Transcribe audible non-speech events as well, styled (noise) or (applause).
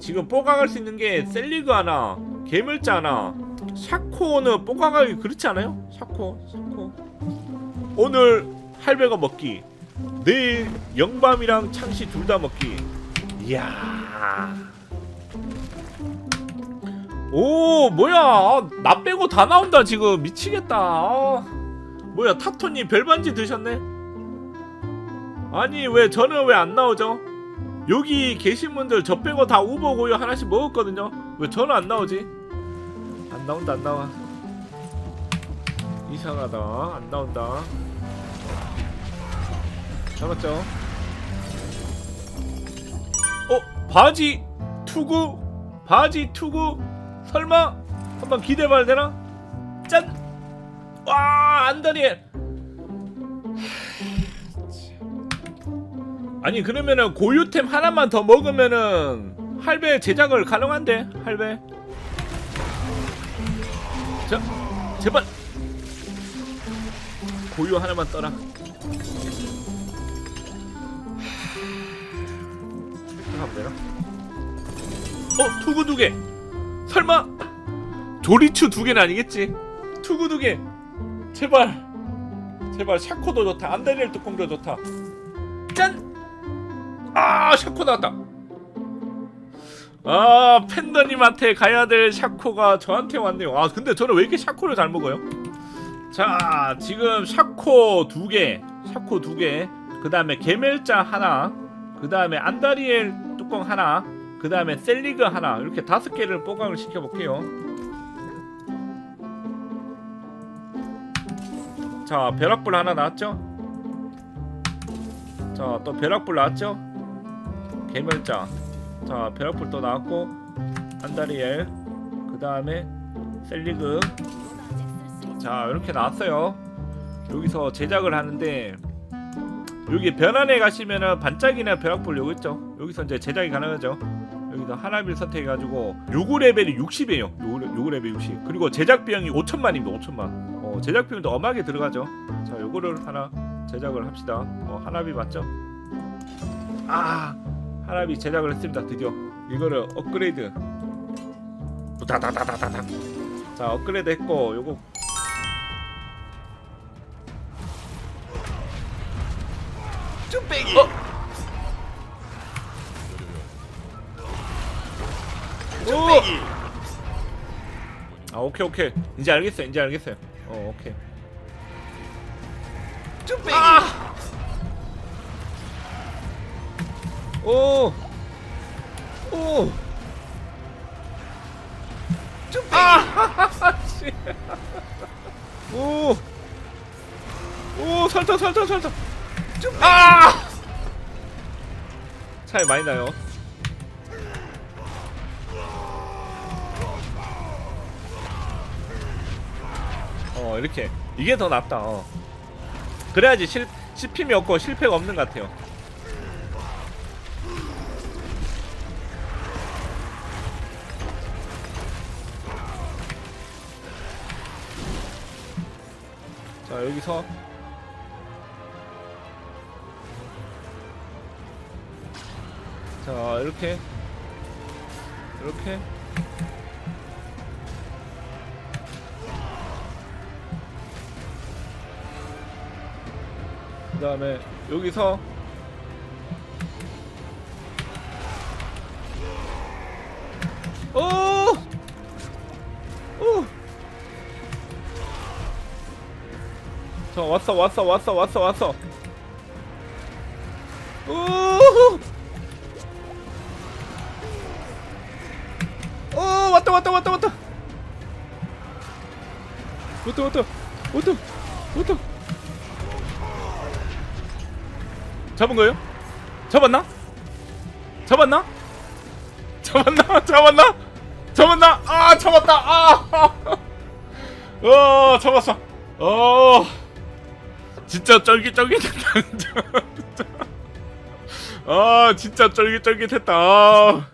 지금 뽀각할 수 있는 게 셀리그 하나, 개물자 하나, 샤코는 뽀각하기 그렇지 않아요? 샤코, 샤코. 오늘 할배가 먹기, 내일 영밤이랑 창시 둘 다 먹기. 이야. 오 뭐야 나 빼고 다 나온다 지금 미치겠다 아, 뭐야 타토님 별반지 드셨네 아니 왜 저는 왜 안 나오죠 여기 계신 분들 저 빼고 다 우버 고요 하나씩 먹었거든요. 왜 저는 안 나오지? 안 나온다 안 나와. 이상하다. 안 나온다. 잡았죠? 어 바지 투구 바지 투구. 설마? 한번 기대봐야 되나? 짠! 와 안다리엘 아니 그러면은 고유템 하나만 더 먹으면은 할배 제작을 가능한데 할배 자 제발 고유 하나만 떠라 하면 되나? 어 투구 두개 설마 조리추 두 개는 아니겠지? 투구 두 개. 제발. 제발 샤코도 좋다. 안다리엘 뚜껑도 좋다. 짠. 아 샤코 나왔다. 아 팬더님한테 가야 될 샤코가 저한테 왔네요. 아 근데 저는 왜 이렇게 샤코를 잘 먹어요? 자 지금 샤코 두 개, 샤코 두 개. 그 다음에 개멜자 하나. 그 다음에 안다리엘 뚜껑 하나. 그 다음에 셀리그 하나 이렇게 다섯 개를 뽀강을 시켜볼게요 자 벼락불 하나 나왔죠 자 또 벼락불 나왔죠 개멸자 자 벼락불 또 나왔고 안다리엘 그 다음에 셀리그 자 이렇게 나왔어요 여기서 제작을 하는데 여기 변환에 가시면은 반짝이나 벼락불 요거 있죠 여기서 이제 제작이 가능하죠 여기서 하나를 선택해가지고 요구 레벨이 60이에요. 요구, 요구 레벨 60. 그리고 제작 비용이 5천만입니다. 5천만. 어, 제작 비용도 엄하게 들어가죠. 자, 요거를 하나 제작을 합시다. 어, 하나비 맞죠? 아, 하나비 제작을 했습니다. 드디어 이거를 업그레이드. 다다다다다다. 자, 업그레이드 했고 요거 쭈빼기 어? 쭈빼기 아, 오케이 오케이. 이제 알겠어요. 이제 알겠어요. 어, 오케이. 쭈빼기 아! 오! 오! 쭈빼기 아! 씨. (laughs) 오! 오, 설탕, 설탕, 설탕. 쭈빼기 아! 차이 많이 나요. 어, 이렇게. 이게 더 낫다. 어. 그래야지 실, 씹힘이 없고 실패가 없는 것 같아요. 자, 여기서. 자 이렇게. 이렇게. 그 다음에 여기서 자 왔어 왔어 왔어 왔어 왔어 오! 오 왔다 왔다 왔다 왔다 왔다 왔다 왔다 왔다 잡은 거예요? 잡았나? 잡았나? 잡았나? (laughs) 잡았나? 잡았나? 아 잡았다 아! (laughs) 어 잡았어 어 진짜 쫄깃쫄깃했다 (laughs) 아 진짜 쫄깃쫄깃했다 아.